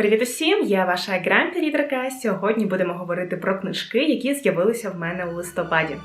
Привіт усім! Я ваша гранта рідерка. Сьогодні будемо говорити про книжки, які з'явилися в мене у листопаді.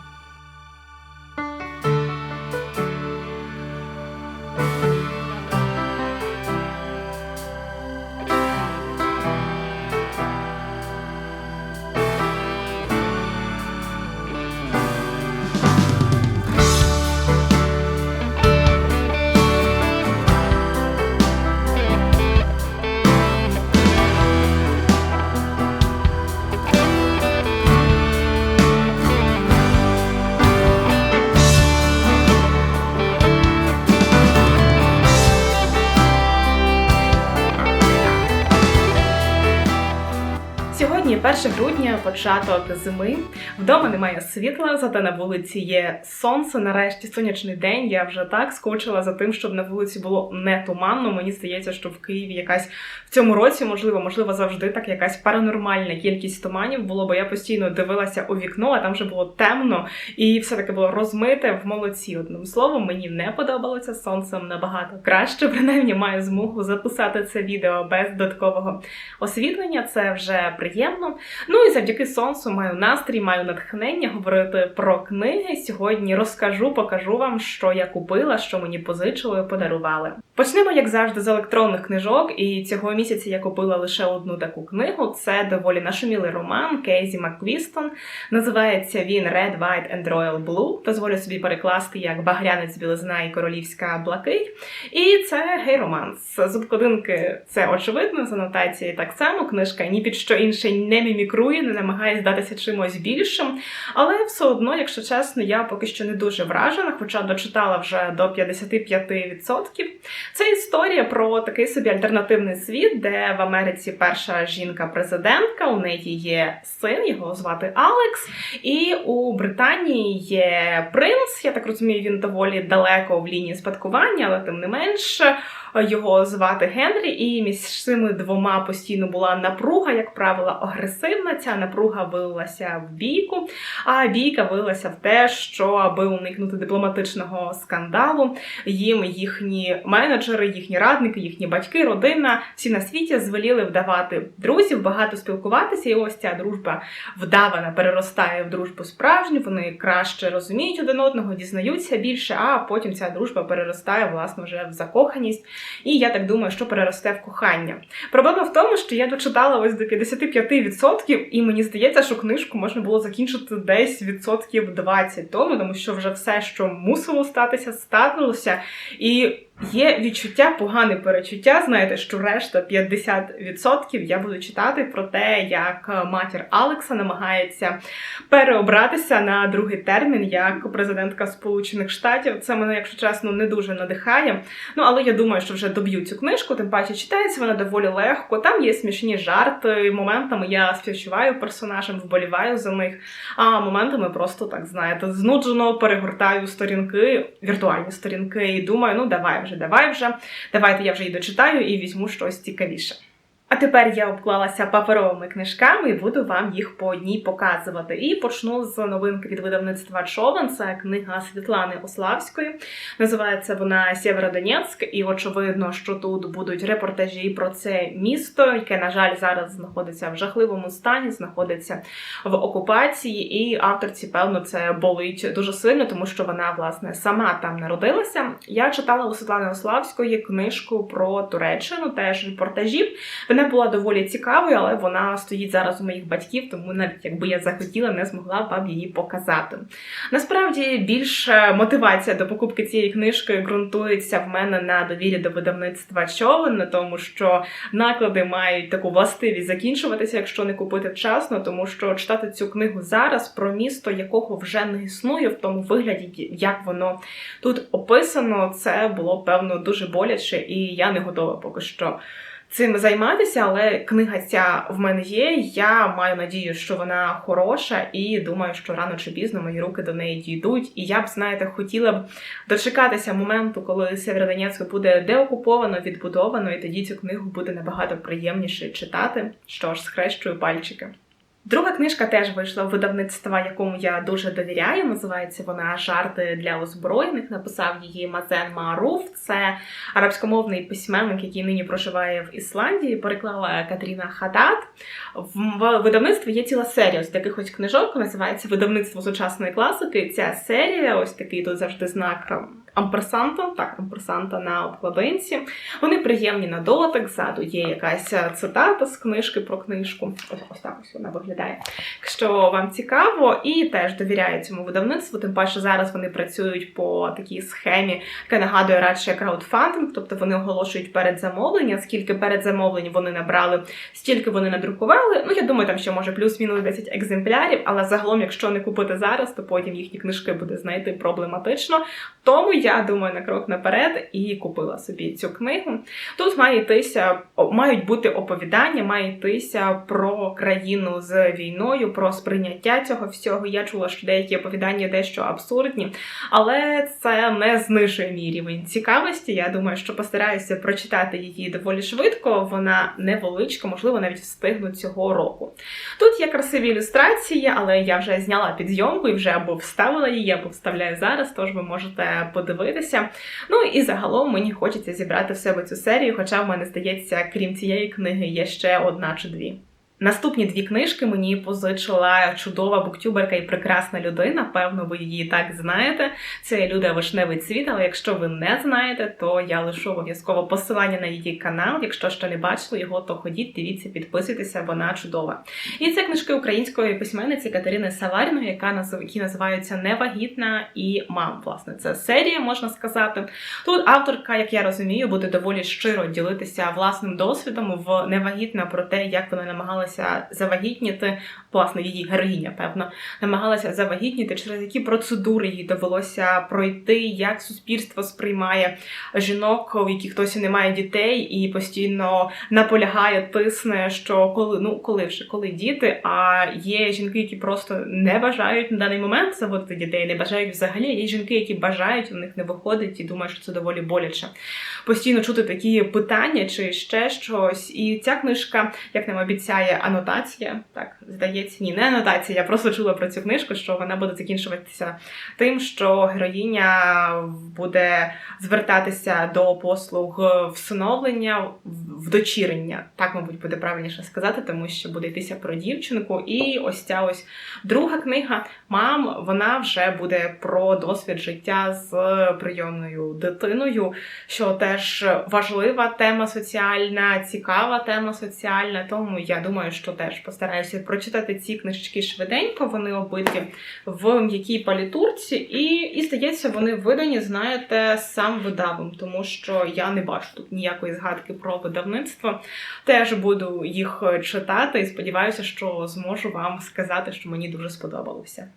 Сьогодні 1 грудня, початок зими. Вдома немає світла, зате на вулиці є сонце. Нарешті сонячний день. Я вже так скучила за тим, щоб на вулиці було не туманно. Мені здається, що в Києві якась в цьому році, можливо, можливо, завжди так якась паранормальна кількість туманів було, бо я постійно дивилася у вікно, а там вже було темно і все таки було розмите в молоці. Одним словом, мені не подобалося сонцем набагато краще. Принаймні маю змогу записати це відео без додаткового освітлення. Це вже приємно. Ну і завдяки сонцю маю настрій, маю натхнення говорити про книги. Сьогодні розкажу, покажу вам, що я купила, що мені позичили, подарували. Почнемо, як завжди, з електронних книжок. І цього місяця я купила лише одну таку книгу. Це доволі нашумілий роман Кейзі Макквістон. Називається він Red, White and Royal Blue. Дозволю собі перекласти як Багрянець білизна і королівська блакить. І це гей-романс. З обкладинки це очевидно, з анотації так само. Книжка ні під що інше не мімікрує, не намагає здатися чимось більшим. Але все одно, якщо чесно, я поки що не дуже вражена, хоча дочитала вже до 55%. Це історія про такий собі альтернативний світ, де в Америці перша жінка-президентка, у неї є син, його звати Алекс. І у Британії є принц. Я так розумію, він доволі далеко в лінії спадкування, але тим не менше. Його звати Генрі, і між цими двома постійно була напруга, як правило, агресивна. Ця напруга вилилася в бійку, а бійка вилилася в те, що аби уникнути дипломатичного скандалу, їм їхні менеджери, їхні радники, їхні батьки, родина всі на світі звеліли вдавати друзів, багато спілкуватися. І ось ця дружба вдавана переростає в дружбу справжню. Вони краще розуміють один одного, дізнаються більше, а потім ця дружба переростає власне вже в закоханість. І я так думаю, що переросте в кохання. Проблема в тому, що я дочитала ось до 55%, і мені здається, що книжку можна було закінчити десь відсотків 20 тому, тому що вже все, що мусило статися, статилося. І Є відчуття, погане перечуття. Знаєте, що решта 50% я буду читати про те, як матір Алекса намагається переобратися на другий термін як президентка Сполучених Штатів. Це мене, якщо чесно, не дуже надихає. Ну але я думаю, що вже доб'ю цю книжку. Тим паче читається вона доволі легко. Там є смішні жарти. Моментами я співчуваю персонажам, вболіваю за них. А моментами просто так знаєте, знуджено перегортаю сторінки, віртуальні сторінки, і думаю, ну давай вже, давай вже, давайте я вже її дочитаю і візьму щось цікавіше. А тепер я обклалася паперовими книжками і буду вам їх по одній показувати. І почну з новинки від видавництва Човен. Це книга Світлани Ославської. Називається вона Сєвєродонецьк, і очевидно, що тут будуть репортажі про це місто, яке, на жаль, зараз знаходиться в жахливому стані, знаходиться в окупації. І авторці, певно, це болить дуже сильно, тому що вона, власне, сама там народилася. Я читала у Світлани Ославської книжку про Туреччину, теж репортажів. Вона була доволі цікавою, але вона стоїть зараз у моїх батьків, тому навіть якби я захотіла, не змогла б вам її показати. Насправді більше мотивація до покупки цієї книжки ґрунтується в мене на довірі до видавництва човен, на тому що наклади мають таку властивість закінчуватися, якщо не купити вчасно, тому що читати цю книгу зараз про місто, якого вже не існує, в тому вигляді, як воно тут описано, це було певно дуже боляче, і я не готова поки що цим займатися, але книга ця в мене є. Я маю надію, що вона хороша, і думаю, що рано чи пізно мої руки до неї дійдуть. І я б, знаєте, хотіла б дочекатися моменту, коли Сєвєродонецьк буде деокуповано, відбудовано, і тоді цю книгу буде набагато приємніше читати. Що ж, схрещую пальчики. Друга книжка теж вийшла в видавництва, якому я дуже довіряю. Називається вона Жарти для озброєних. Написав її Мазен Маруф. Це арабськомовний письменник, який нині проживає в Ісландії. Переклала Катріна Хадат. В видавництві є ціла серія ось таких ось книжок. Називається Видавництво сучасної класики. Ця серія, ось такий тут завжди знак амперсанта, так, амперсанта на обкладинці. Вони приємні на дотик, ззаду є якась цитата з книжки про книжку. Ось, ось так ось вона виглядає. Якщо вам цікаво, і теж довіряю цьому видавництву, тим паче зараз вони працюють по такій схемі, яка нагадує радше краудфандинг, тобто вони оголошують передзамовлення, скільки передзамовлень вони набрали, стільки вони надрукували. Ну, я думаю, там ще може плюс-мінус 10 екземплярів, але загалом, якщо не купити зараз, то потім їхні книжки буде знайти проблематично. Тому я думаю на крок наперед і купила собі цю книгу. Тут має йтися, мають бути оповідання, має йтися про країну з війною, про сприйняття цього всього. Я чула, що деякі оповідання дещо абсурдні, але це не знижує мій рівень цікавості. Я думаю, що постараюся прочитати її доволі швидко. Вона невеличка, можливо, навіть встигну цього року. Тут є красиві ілюстрації, але я вже зняла підйомку і вже або вставила її, або вставляю зараз, тож ви можете подивитися. Ну і загалом мені хочеться зібрати в себе цю серію, хоча в мене здається, крім цієї книги, є ще одна чи дві. Наступні дві книжки мені позичила чудова буктюберка і прекрасна людина. Певно, ви її так знаєте. Це Люда Вишневий цвіт, але якщо ви не знаєте, то я лишу обов'язково посилання на її канал. Якщо ще не бачили його, то ходіть, дивіться, підписуйтеся, вона чудова. І це книжки української письменниці Катерини Саваріної, яка які називаються Невагітна і мам. Власне, це серія, можна сказати. Тут авторка, як я розумію, буде доволі щиро ділитися власним досвідом в невагітна про те, як вона намагалася намагалася завагітніти, власне, її героїня, певно, намагалася завагітніти, через які процедури їй довелося пройти, як суспільство сприймає жінок, у яких хтось не має дітей, і постійно наполягає, тисне, що коли ну коли вже коли діти, а є жінки, які просто не бажають на даний момент заводити дітей, не бажають взагалі. Є жінки, які бажають, у них не виходить, і думають, що це доволі боляче. Постійно чути такі питання чи ще щось. І ця книжка, як нам обіцяє анотація. Так, здається, ні, не анотація. Я просто чула про цю книжку, що вона буде закінчуватися тим, що героїня буде звертатися до послуг всиновлення, вдочірення. Так, мабуть, буде правильніше сказати, тому що буде йтися про дівчинку. І ось ця ось друга книга мам, вона вже буде про досвід життя з прийомною дитиною, що теж важлива тема соціальна, цікава тема соціальна. Тому я думаю, що теж постараюся прочитати ці книжечки швиденько. Вони обидві в м'якій палітурці, і, і здається, вони видані, знаєте, сам видавом, тому що я не бачу тут ніякої згадки про видавництво. Теж буду їх читати і сподіваюся, що зможу вам сказати, що мені дуже сподобалося.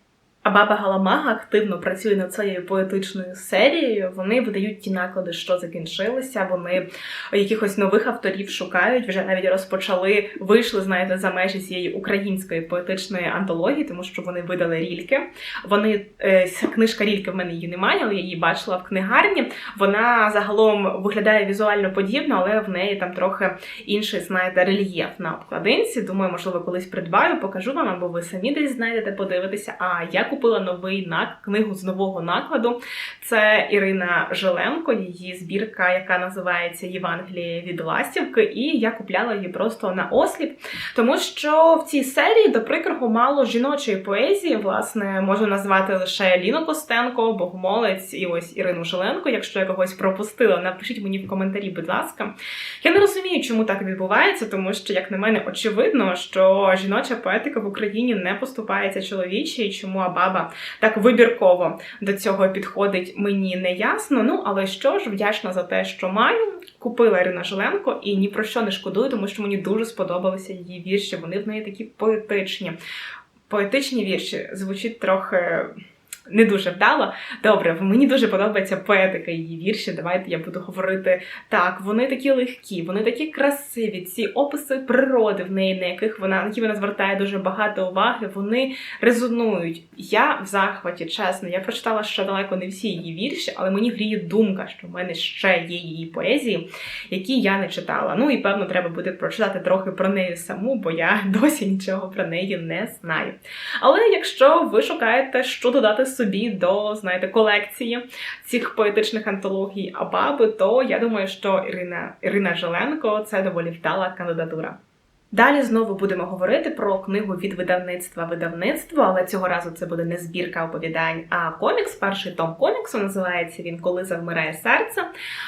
А баба Галамага активно працює над цією поетичною серією. Вони видають ті наклади, що закінчилися. Вони якихось нових авторів шукають. Вже навіть розпочали, вийшли, знаєте, за межі цієї української поетичної антології, тому що вони видали рільки. Вони е, книжка Рільки в мене її немає, але я її бачила в книгарні. Вона загалом виглядає візуально подібно, але в неї там трохи інший, знаєте, рельєф на обкладинці. Думаю, можливо, колись придбаю, покажу вам, або ви самі десь знайдете, подивитися. А я купила новий нак... книгу з нового накладу. Це Ірина Желенко, її збірка, яка називається Євангеліє від Ластівки, і я купляла її просто на осліп, тому що в цій серії, до прикрого, мало жіночої поезії. Власне, можу назвати лише Ліну Костенко, Богомолець і ось Ірину Желенко. Якщо я когось пропустила, напишіть мені в коментарі, будь ласка. Я не розумію, чому так відбувається, тому що, як на мене, очевидно, що жіноча поетика в Україні не поступається чоловічій, чому баба так вибірково до цього підходить, мені не ясно. Ну, але що ж, вдячна за те, що маю. Купила Ірина Жиленко і ні про що не шкодую, тому що мені дуже сподобалися її вірші. Вони в неї такі поетичні. Поетичні вірші звучить трохи не дуже вдало. Добре, мені дуже подобається поетика її вірші. Давайте я буду говорити так. Вони такі легкі, вони такі красиві. Ці описи природи в неї, на яких вона на які вона звертає дуже багато уваги. Вони резонують. Я в захваті, чесно. Я прочитала ще далеко не всі її вірші, але мені гріє думка, що в мене ще є її поезії, які я не читала. Ну і певно, треба буде прочитати трохи про неї саму, бо я досі нічого про неї не знаю. Але якщо ви шукаєте, що додати собі до знаєте, колекції цих поетичних антологій Абаби, то я думаю, що Ірина Ірина Желенко це доволі вдала кандидатура. Далі знову будемо говорити про книгу від видавництва видавництво, але цього разу це буде не збірка оповідань, а комікс. Перший том коміксу називається він Коли завмирає серце.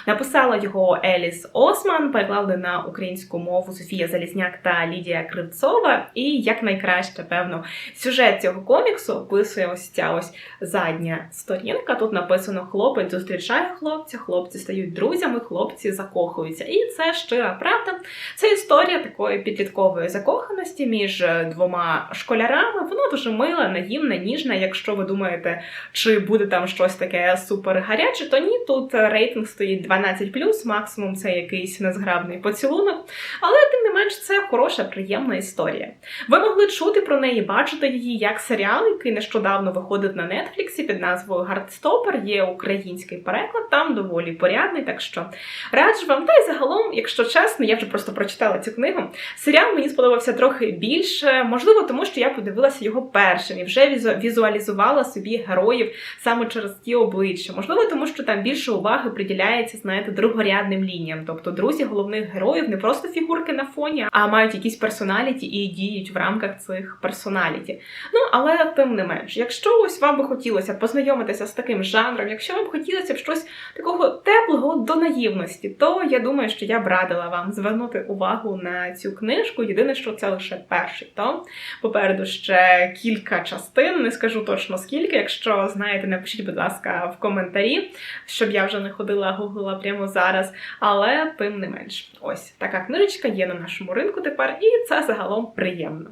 Написала його Еліс Осман, переклали на українську мову Софія Залізняк та Лідія Кривцова. І як найкраще, певно, сюжет цього коміксу описує ось ця ось задня сторінка. Тут написано: хлопець зустрічає хлопця, хлопці стають друзями, хлопці закохуються. І це щира правда. Це історія такої підліткової закоханості між двома школярами. Вона дуже мила, наївна, ніжна. Якщо ви думаєте, чи буде там щось таке супер гаряче, то ні, тут рейтинг стоїть 12+, максимум це якийсь незграбний поцілунок. Але тим не менш це хороша, приємна історія. Ви могли чути про неї, бачити її як серіал, який нещодавно виходив на Нетфліксі під назвою Гардстопер. Є український переклад, там доволі порядний. Так що раджу вам. Та й загалом, якщо чесно, я вже просто прочитала цю книгу. Серіал мені сподобався трохи більше, можливо, тому що я подивилася його першим і вже візуалізувала собі героїв саме через ті обличчя. Можливо, тому що там більше уваги приділяється, знаєте, другорядним лініям. Тобто друзі головних героїв не просто фігурки на фоні, а мають якісь персоналіті і діють в рамках цих персоналіті. Ну, але тим не менш, якщо ось вам би хотілося познайомитися з таким жанром, якщо вам хотілося б щось такого теплого до наївності, то я думаю, що я б радила вам звернути увагу на цю книжку. Єдине, що це лише перший том. Попереду ще кілька частин, не скажу точно скільки. Якщо знаєте, напишіть, будь ласка, в коментарі, щоб я вже не ходила, гуглила прямо зараз. Але тим не менш, ось така книжечка є на нашому ринку тепер, і це загалом приємно.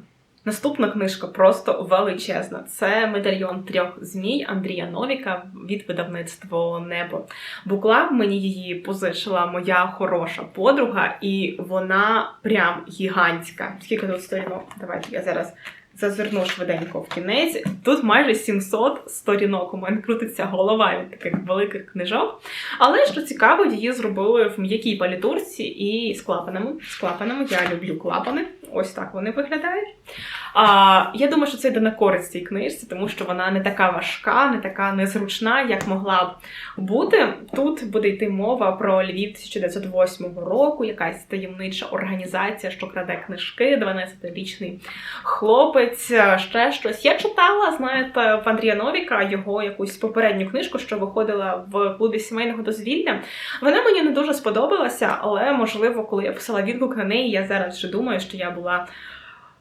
Наступна книжка просто величезна. Це медальйон трьох змій Андрія Новіка від видавництва Небо. Буклав мені її позичила моя хороша подруга, і вона прям гігантська. Скільки тут сторінок? Давайте я зараз зазирну швиденько в кінець. Тут майже 700 сторінок. У мене крутиться голова від таких великих книжок. Але що цікаво, її зробили в м'якій палітурці і з клапанами. З клапанами я люблю клапани. Ось так вони виглядають. А, Я думаю, що це йде на користь цій книжці, тому що вона не така важка, не така незручна, як могла б бути. Тут буде йти мова про Львів 1908 року, якась таємнича організація, що краде книжки, 12-річний хлопець, ще щось. Я читала, знаєте, в Андрія Новіка його якусь попередню книжку, що виходила в клубі сімейного дозвілля. Вона мені не дуже сподобалася, але можливо, коли я писала відгук на неї, я зараз вже думаю, що я була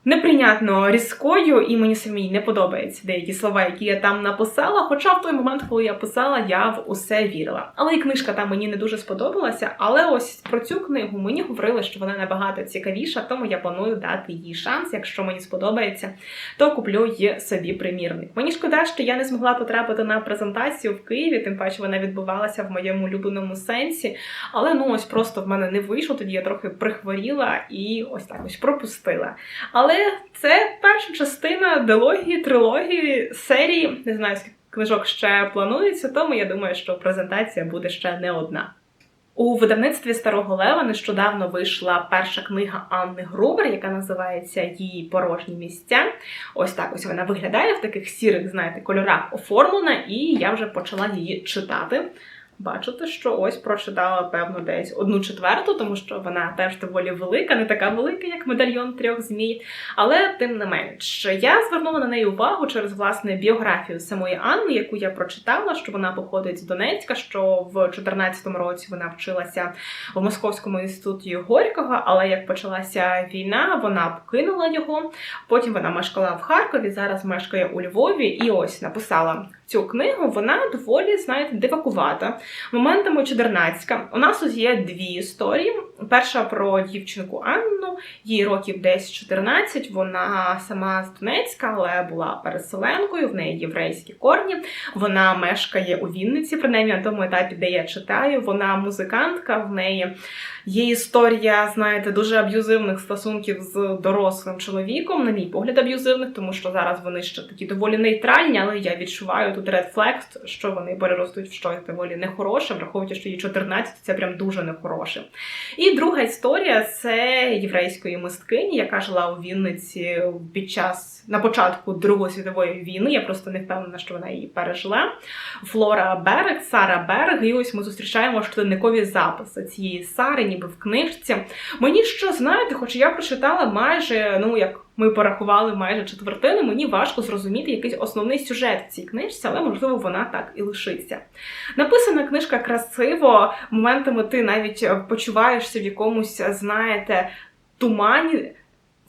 неприйнятно різкою, і мені самій не подобаються деякі слова, які я там написала. Хоча в той момент, коли я писала, я в усе вірила. Але і книжка там мені не дуже сподобалася. Але ось про цю книгу мені говорили, що вона набагато цікавіша, тому я планую дати їй шанс. Якщо мені сподобається, то куплю її собі примірник. Мені шкода, що я не змогла потрапити на презентацію в Києві, тим паче вона відбувалася в моєму улюбленому сенсі. Але ну ось просто в мене не вийшло. Тоді я трохи прихворіла і ось так ось пропустила. Але це перша частина дилогії, трилогії, серії. Не знаю, скільки книжок ще планується, тому я думаю, що презентація буде ще не одна. У видавництві Старого Лева нещодавно вийшла перша книга Анни Грубер, яка називається Її порожні місця. Ось так ось вона виглядає в таких сірих, знаєте, кольорах оформлена, і я вже почала її читати. Бачите, що ось прочитала, певно, десь одну четверту, тому що вона теж доволі велика, не така велика, як медальйон трьох змій. Але тим не менш, я звернула на неї увагу через власне біографію самої Анни, яку я прочитала, що вона походить з Донецька, що в 2014 році вона вчилася в Московському інституті Горького, але як почалася війна, вона покинула його. Потім вона мешкала в Харкові, зараз мешкає у Львові, і ось написала цю книгу, вона доволі, знаєте, дивакувата. Моментами чудернацька. У нас ось є дві історії. Перша про дівчинку Анну, їй років десь 14, Вона сама з Донецька, але була переселенкою, в неї єврейські корні. Вона мешкає у Вінниці, принаймні на тому етапі, де я читаю. Вона музикантка, в неї є історія, знаєте, дуже аб'юзивних стосунків з дорослим чоловіком, на мій погляд, аб'юзивних, тому що зараз вони ще такі доволі нейтральні, але я відчуваю тут red flag, що вони переростуть в щось доволі нехороше, враховуючи, що їй 14, це прям дуже нехороше. І друга історія це єврейської мисткині, яка жила у Вінниці під час на початку Другої світової війни. Я просто не впевнена, що вона її пережила. Флора Берег, Сара Берег. І ось ми зустрічаємо щоденникові записи цієї Сари, ніби в книжці. Мені що знаєте, хоч я прочитала майже, ну як. Ми порахували майже четвертини, мені важко зрозуміти якийсь основний сюжет в цій книжці, але можливо вона так і лишиться. Написана книжка красиво, моментами ти навіть почуваєшся в якомусь, знаєте, тумані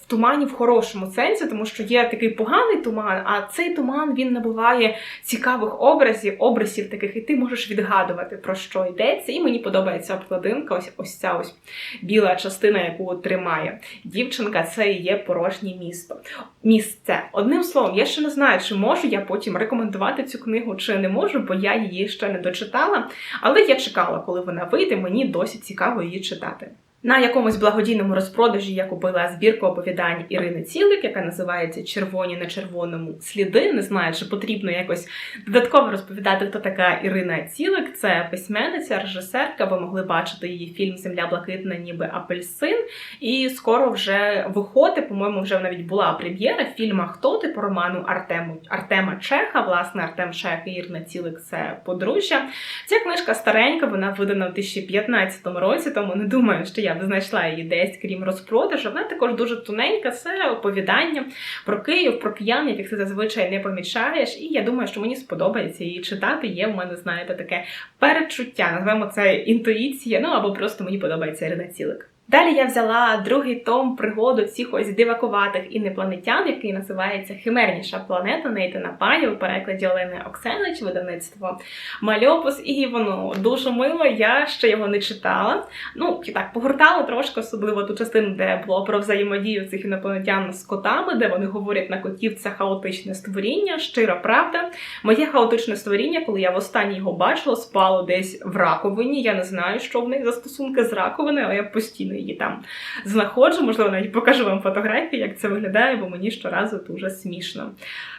тумані в хорошому сенсі, тому що є такий поганий туман, а цей туман він набуває цікавих образів, образів таких, і ти можеш відгадувати, про що йдеться. І мені подобається обкладинка, ось ось ця ось біла частина, яку тримає дівчинка. Це і є порожнє місто. Місце. Одним словом, я ще не знаю, чи можу я потім рекомендувати цю книгу, чи не можу, бо я її ще не дочитала. Але я чекала, коли вона вийде. Мені досить цікаво її читати. На якомусь благодійному розпродажі я купила збірку оповідань Ірини Цілик, яка називається Червоні на червоному сліди. Не знаю, чи потрібно якось додатково розповідати, хто така Ірина Цілик. Це письменниця, режисерка. Ви могли бачити її фільм Земля блакитна, ніби апельсин. І скоро вже виходить, по-моєму, вже навіть була прем'єра фільма Хто ти по роману Артему Артема Чеха. Власне, Артем Чех і Ірина Цілик це подружжя. Ця книжка старенька, вона видана в 2015 році, тому не думаю, що я я не знайшла її десь, крім розпродажу. Вона також дуже тоненька, це оповідання про Київ, про киян, яких ти зазвичай не помічаєш. І я думаю, що мені сподобається її читати. Є в мене, знаєте, таке передчуття. Назвемо це інтуїція, ну або просто мені подобається Ірина Цілик. Далі я взяла другий том пригоду цих ось дивакуватих інопланетян, який називається Химерніша планета Нейтана Пані у перекладі Олени Оксенич, видавництво Мальопус. І воно дуже мило. Я ще його не читала. Ну, і так, погортала трошки, особливо ту частину, де було про взаємодію цих інопланетян з котами, де вони говорять на котів, це хаотичне створіння, щира правда. Моє хаотичне створіння, коли я востаннє його бачила, спало десь в раковині. Я не знаю, що в них за стосунки з раковиною, але я постійно її там знаходжу. Можливо, навіть покажу вам фотографії, як це виглядає, бо мені щоразу дуже смішно.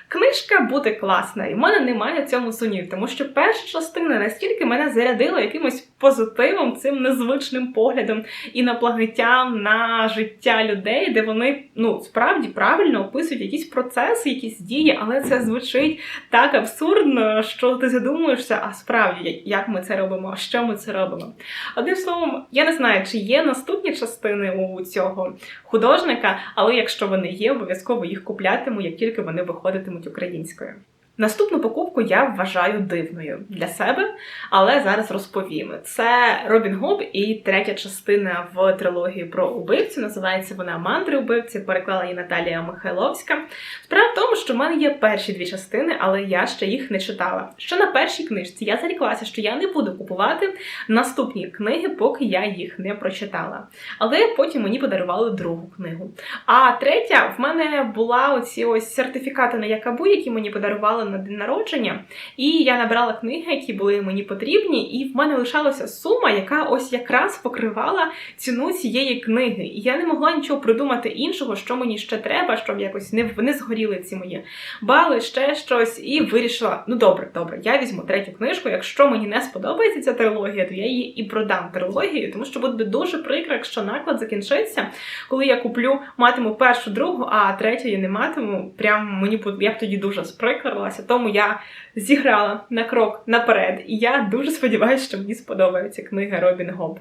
Книжка буде класна, і в мене немає цьому сумнів, тому що перша частина настільки мене зарядила якимось позитивом, цим незвичним поглядом і наплагиттям на життя людей, де вони ну справді правильно описують якісь процеси, якісь дії, але це звучить так абсурдно, що ти задумуєшся, а справді як ми це робимо, що ми це робимо. Одним словом, я не знаю, чи є наступні частини у цього художника, але якщо вони є, обов'язково їх куплятиму, як тільки вони виходитимуть українською. Наступну покупку я вважаю дивною для себе, але зараз розповім. Це Робін Гоб і третя частина в трилогії про убивцю. Називається вона Мандри убивці. Переклала її Наталія Михайловська. Справа в тому, що в мене є перші дві частини, але я ще їх не читала. Що на першій книжці я заріклася, що я не буду купувати наступні книги, поки я їх не прочитала. Але потім мені подарували другу книгу. А третя в мене була оці ось сертифікати на Якабу, які мені подарували на день народження, і я набрала книги, які були мені потрібні, і в мене лишалася сума, яка ось якраз покривала ціну цієї книги. І я не могла нічого придумати іншого, що мені ще треба, щоб якось не не згоріли ці мої бали, ще щось. І вирішила: ну добре, добре, я візьму третю книжку. Якщо мені не сподобається ця трилогія, то я її і продам трилогію, тому що буде дуже прикро, якщо наклад закінчиться, коли я куплю, матиму першу другу, а третю я не матиму. Прям мені я б тоді дуже сприкрилася сподобалося, тому я зіграла на крок наперед. І я дуже сподіваюся, що мені сподобаються книги Робін Гоб.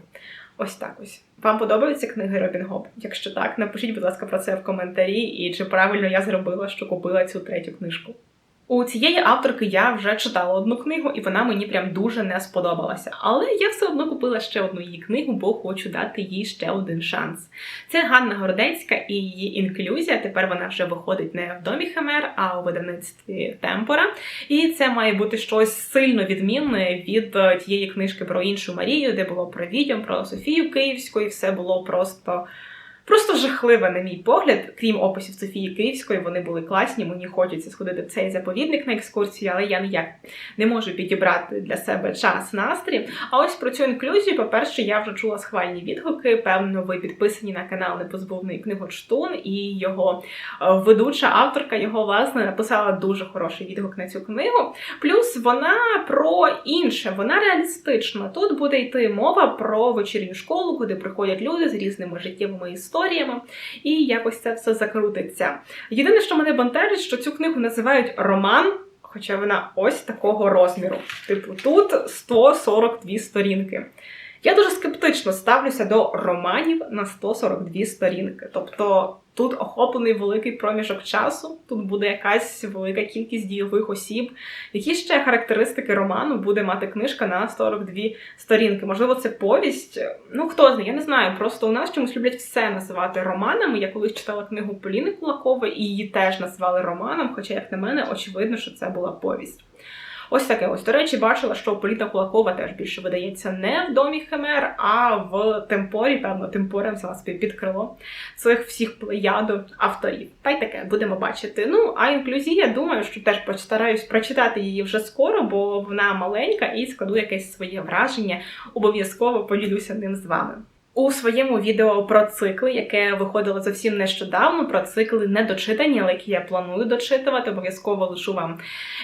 Ось так ось. Вам подобаються книги Робін Гоб? Якщо так, напишіть, будь ласка, про це в коментарі, і чи правильно я зробила, що купила цю третю книжку. У цієї авторки я вже читала одну книгу, і вона мені прям дуже не сподобалася. Але я все одно купила ще одну її книгу, бо хочу дати їй ще один шанс. Це Ганна Городецька і її інклюзія. Тепер вона вже виходить не в домі Химер, а у видавництві Темпора. І це має бути щось сильно відмінне від е, тієї книжки про іншу Марію, де було про відьом, про Софію Київську, і все було просто. Просто жахливе, на мій погляд, крім описів Софії Київської, вони були класні. Мені хочеться сходити в цей заповідник на екскурсію, але я ніяк не можу підібрати для себе час настрій. А ось про цю інклюзію, по-перше, я вже чула схвальні відгуки. Певно, ви підписані на канал Непозбувний книгочтун, і його е, ведуча авторка його власне написала дуже хороший відгук на цю книгу. Плюс вона про інше, вона реалістична. Тут буде йти мова про вечірню школу, куди приходять люди з різними життєвими історіями історіями, і якось це все закрутиться. Єдине, що мене бантежить, що цю книгу називають роман. Хоча вона ось такого розміру. Типу, тут 142 сторінки. Я дуже скептично ставлюся до романів на 142 сторінки. Тобто тут охоплений великий проміжок часу, тут буде якась велика кількість дійових осіб. Які ще характеристики роману буде мати книжка на 42 сторінки? Можливо, це повість? Ну хто знає, я не знаю. Просто у нас чомусь люблять все називати романами. Я колись читала книгу Поліни Кулакової і її теж назвали романом, хоча, як на мене, очевидно, що це була повість. Ось таке ось. До речі, бачила, що Політа Кулакова теж більше видається не в домі Химер, а в темпорі, певно, темпорем взяла собі під крило цих всіх плеяду авторів. Та й таке будемо бачити. Ну, а інклюзія, думаю, що теж постараюсь прочитати її вже скоро, бо вона маленька і складу якесь своє враження. Обов'язково поділюся ним з вами. У своєму відео про цикли, яке виходило зовсім нещодавно, про цикли недочитані, але які я планую дочитувати. Обов'язково лишу вам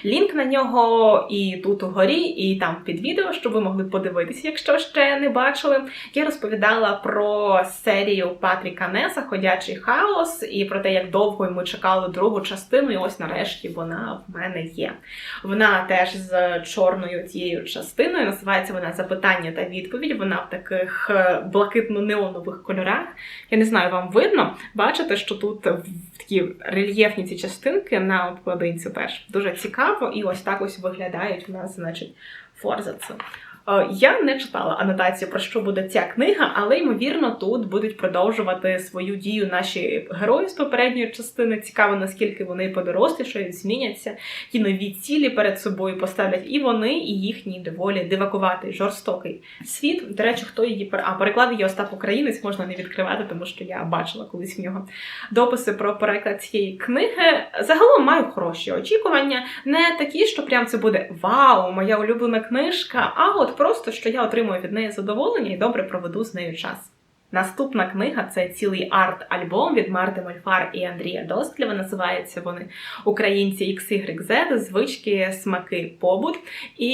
лінк на нього і тут угорі, і там під відео, щоб ви могли подивитися, якщо ще не бачили. Я розповідала про серію Патріка Неса Ходячий хаос і про те, як довго ми чекали другу частину, і ось нарешті вона в мене є. Вона теж з чорною цією частиною. Називається вона Запитання та відповідь. Вона в таких блакитних блакитно-неонових кольорах. Я не знаю, вам видно. Бачите, що тут такі рельєфні ці частинки на обкладинці теж дуже цікаво, і ось так ось виглядають у нас, значить, форзаци. Е, я не читала анотацію про що буде ця книга, але ймовірно тут будуть продовжувати свою дію наші герої з попередньої частини. Цікаво, наскільки вони подорослішають, зміняться, ті нові цілі перед собою поставлять і вони, і їхній доволі дивакуватий, жорстокий світ. До речі, хто її а переклад її Остап Українець можна не відкривати, тому що я бачила колись в нього дописи про переклад цієї книги. Загалом маю хороші очікування, не такі, що прям це буде вау, моя улюблена книжка. А от просто що я отримую від неї задоволення і добре проведу з нею час. Наступна книга це цілий арт-альбом від Марти Мольфар і Андрія Достлєва. Називаються вони Українці XYZ, звички, смаки, побут. І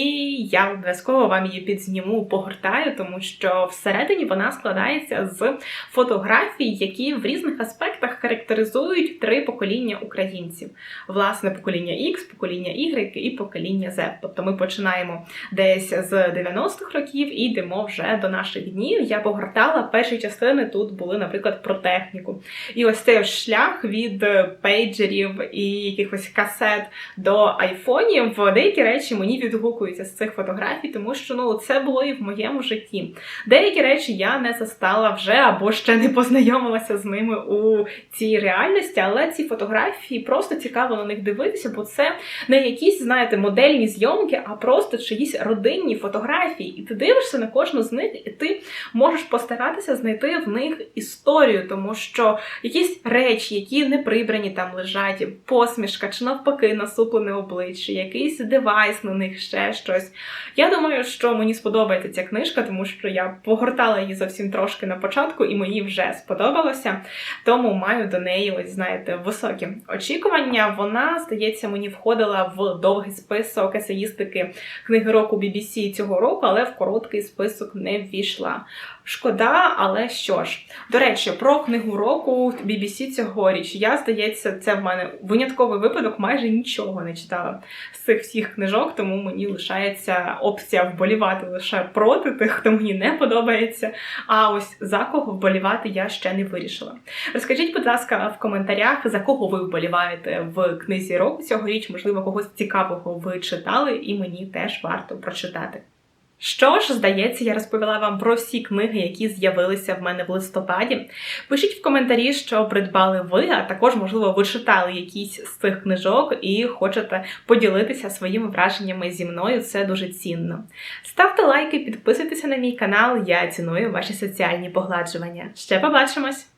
я обов'язково вам її підзніму, погортаю, тому що всередині вона складається з фотографій, які в різних аспектах характеризують три покоління українців: власне, покоління X, покоління Y і покоління Z. Тобто ми починаємо десь з 90-х років і йдемо вже до наших днів. Я погортала перші частини тут були, наприклад, про техніку. І ось цей шлях від е, пейджерів і якихось касет до айфонів, деякі речі мені відгукуються з цих фотографій, тому що ну це було і в моєму житті. Деякі речі я не застала вже або ще не познайомилася з ними у цій реальності, але ці фотографії просто цікаво на них дивитися, бо це не якісь, знаєте, модельні зйомки, а просто чиїсь родинні фотографії. І ти дивишся на кожну з них, і ти можеш постаратися знайти знайти в них історію, тому що якісь речі, які не прибрані там лежать, посмішка чи навпаки насуплене обличчя, якийсь девайс на них ще щось. Я думаю, що мені сподобається ця книжка, тому що я погортала її зовсім трошки на початку, і мені вже сподобалося. Тому маю до неї, ось знаєте, високі очікування. Вона, здається, мені входила в довгий список есеїстики книги року BBC цього року, але в короткий список не ввійшла. Шкода, але що ж, до речі, про книгу року BBC цьогоріч. Я здається, це в мене винятковий випадок, майже нічого не читала з цих всіх книжок, тому мені лишається опція вболівати лише проти тих, хто мені не подобається. А ось за кого вболівати я ще не вирішила. Розкажіть, будь ласка, в коментарях, за кого ви вболіваєте в книзі року цьогоріч, можливо, когось цікавого ви читали, і мені теж варто прочитати. Що ж, здається, я розповіла вам про всі книги, які з'явилися в мене в листопаді. Пишіть в коментарі, що придбали ви, а також, можливо, ви читали якісь з цих книжок і хочете поділитися своїми враженнями зі мною. Це дуже цінно. Ставте лайки, підписуйтеся на мій канал. Я ціную ваші соціальні погладжування. Ще побачимось!